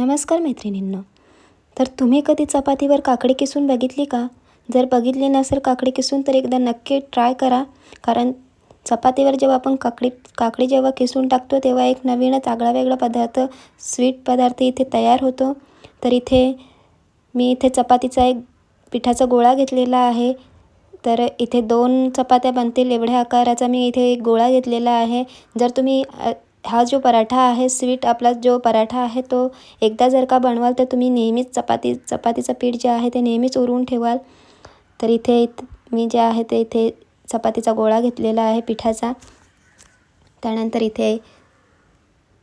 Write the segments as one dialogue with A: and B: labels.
A: नमस्कार मैत्रिणींनो. तर तुम्ही कधी चपातीवर काकडी किसून बघितली का? जर बघितली नसेल काकडी किसून तर एकदा नक्की ट्राय करा. कारण चपातीवर जेव्हा आपण काकडी काकडी जेव्हा किसून टाकतो तेव्हा एक नवीनच आगळा वेगळा पदार्थ स्वीट पदार्थ इथे तयार होतो. तर इथे मी इथे चपातीचा एक पिठाचा गोळा घेतलेला आहे. तर इथे दोन चपात्या बनतील एवढ्या आकाराचा मी इथे एक गोळा घेतलेला आहे. जर तुम्ही हा जो पराठा आहे स्वीट आपला जो पराठा आहे तो एकदा जर का बनवाल तर तुम्ही नेहमीच चपाती चपातीचं पीठ जे आहे ते नेहमीच उरून ठेवाल. तर इथे मी जे आहे ते इथे चपातीचा गोळा घेतलेला आहे पिठाचा. त्यानंतर इथे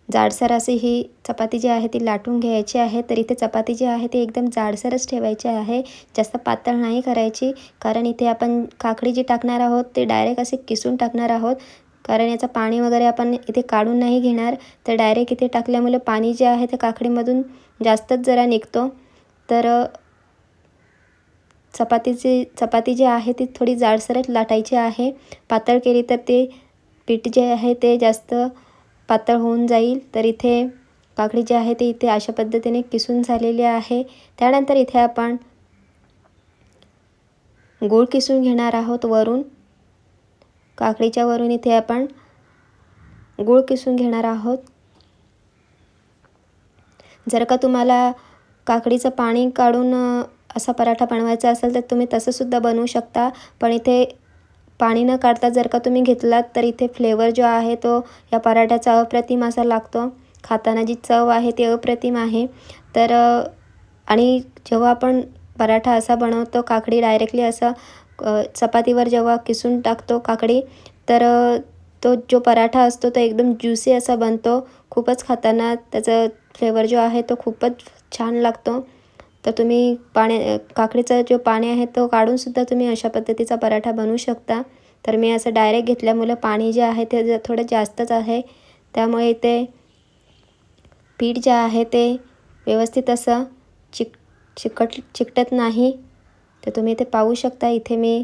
A: जाडसर अशी ही चपाती जी आहे ती लाटून घ्यायची आहे. तर इथे चपाती जी आहे ती एकदम जाडसरच ठेवायची आहे. जास्त पातळ नाही करायची कारण इथे आपण काकडी जी टाकणार आहोत ते डायरेक्ट असे किसून टाकणार आहोत. कारण याचं पाणी वगैरे आपण इथे काढून नाही घेणार. तर डायरेक्ट इथे टाकल्यामुळे पाणी जे आहे ते काकडीमधून जास्तच जरा निघतो. तर चपातीची चपाती जी आहे ती थोडी जाडसरच लाटायची आहे. पातळ केली तर ते पीठ जे आहे ते जास्त पातळ होऊन जाईल. तर इथे काकडी जी आहे ती इथे अशा पद्धतीने किसून झालेली आहे. त्यानंतर इथे आपण गूळ किसून घेणार आहोत वरून. काकडीच्या वरून इथे आपण गूळ किसून घेणार आहोत. जर का तुम्हाला काकडीचं पाणी काढून असा पराठा बनवायचा असेल तर तुम्ही तसंसुद्धा बनवू शकता. पण इथे पाणी न काढता जर का तुम्ही घेतलात तर इथे फ्लेवर जो आहे तो या पराठ्याचा अप्रतिम असा लागतो. खाताना जी चव आहे ती अप्रतिम आहे. तर आणि जेव्हा आपण पराठा असा बनवतो काकडी डायरेक्टली असं चपातीवर जेव्हा किसून टाकतो काकडी तर तो जो पराठा असतो तो एकदम ज्युसी असा बनतो. खूपच खाताना त्याचा फ्लेवर जो आहे तो खूपच छान लागतो. तर तुम्ही पाण्या काकडीचा जो पाणी आहे तो काढूनसुद्धा तुम्ही अशा पद्धतीचा पराठा बनवू शकता. तर मी असं डायरेक्ट घेतल्यामुळे पाणी जे आहे ते थोडं जास्तच आहे. त्यामुळे ते पीठ जे आहे ते व्यवस्थित असं चिक चिकट चिकटत नाही. तर तुम्ही इथे पाहू शकता इथे मी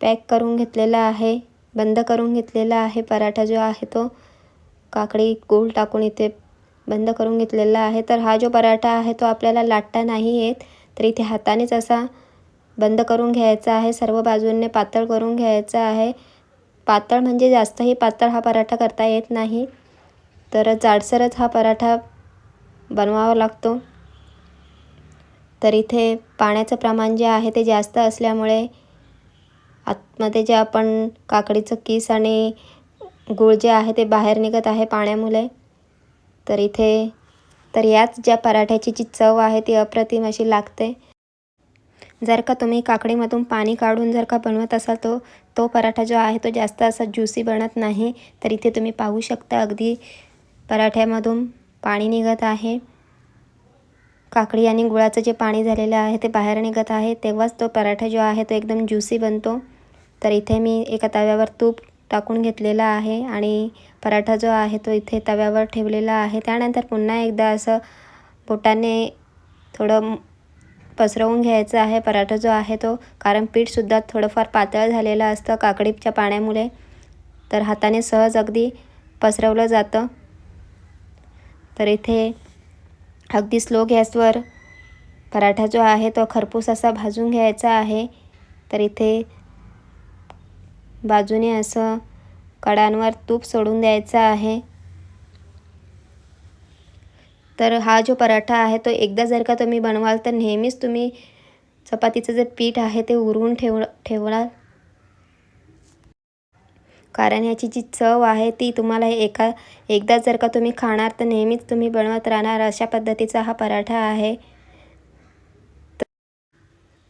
A: पॅक करून घेतलेला आहे बंद करून घेतलेला आहे पराठा जो आहे तो. काकडी गूळ टाकून इथे बंद करून घेतलेला आहे. तर हा जो पराठा आहे तो आपल्याला लाटता नाही येत तर इथे हातानेच असा बंद करून घ्यायचा आहे. सर्व बाजूंनी पातळ करून घ्यायचा आहे. पातळ म्हणजे जास्तही पातळ हा पराठा करता येत नाही तर जाडसरच हा पराठा बनवावा लागतो. तर इथे पाण्याचं प्रमाण जे आहे ते जास्त असल्यामुळे आतमध्ये जे आपण काकडीचं किस आणि गूळ जे आहे ते बाहेर निघत आहे पाण्यामुळे तर इथे तर याच ज्या पराठ्याची जी चव आहे ती अप्रतिम अशी लागते. जर का तुम्ही काकडीमधून पाणी काढून जर का बनवत असाल तो तो पराठा जो आहे तो जास्त असा ज्युसी बनत नाही. तर इथे तुम्ही पाहू शकता अगदी पराठ्यामधून पाणी निघत आहे. काकडी आणि गुळाचं जे पाणी झालेलं आहे ते बाहेर निघत आहे तेव्हाच तो पराठा जो आहे तो एकदम ज्युसी बनतो. तर इथे मी एका तव्यावर तूप टाकून घेतलेला आहे आणि पराठा जो आहे तो इथे तव्यावर ठेवलेला आहे. त्यानंतर पुन्हा एकदा असं बोटाने थोडं पसरवून घ्यायचं आहे पराठा जो आहे तो कारण पीठसुद्धा थोडंफार पातळ झालेलं असतं काकडीच्या पाण्यामुळे. तर हाताने सहज अगदी पसरवलं जातं. तर इथे अगदी स्लो गॅसवर. पराठा जो आहे तो खरपूस असा भाजून घ्यायचा आहे. तर इथे बाजूने असं कडांवर तूप सोडून द्यायचं आहे. तर हा जो पराठा आहे तो एकदा जर का तुम्ही बनवाल तर नेहमीच तुम्ही चपातीचं जे पीठ आहे ते उरवून ठेव ठेवणार. कारण ह्याची जी चव आहे ती तुम्हाला एका एकदा जर का तुम्ही खाणार तर नेहमीच तुम्ही बनवत राहणार. अशा पद्धतीचा हा पराठा आहे.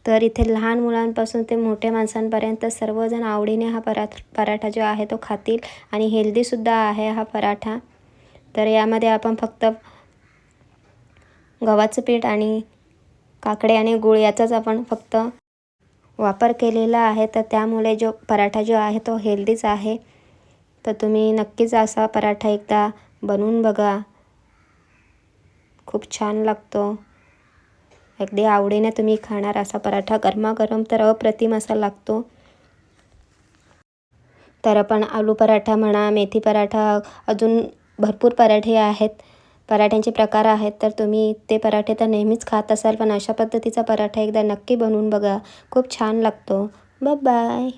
A: तर इथे लहान मुलांपासून ते मोठ्या माणसांपर्यंत सर्वजण आवडीने हा पराठ पराठा जो आहे तो खातील आणि हेल्दीसुद्धा आहे हा पराठा. तर यामध्ये आपण फक्त गव्हाचं पीठ आणि काकडे आणि गूळ याचाच आपण फक्त वापर केलेला आहे तर त्यामुळे जो पराठा जो आहे तो हेल्दीच आहे. तर तुम्ही नक्कीच असा पराठा एकदा बनवून बघा. खूप छान लागतो. अगदी आवडीने तुम्ही खाणार असा पराठा. गरमागरम तर अप्रतिम असा लागतो. तर आपण आलू पराठा म्हणा मेथी पराठा अजून भरपूर पराठे आहेत. पराठ्यांचे प्रकार आहेत तर तुम्ही ते पराठे तर नेहमीच खात असाल पण अशा पद्धतीचा पराठा एकदा नक्की बनवून बघा. खूप छान लागतो. ब बाय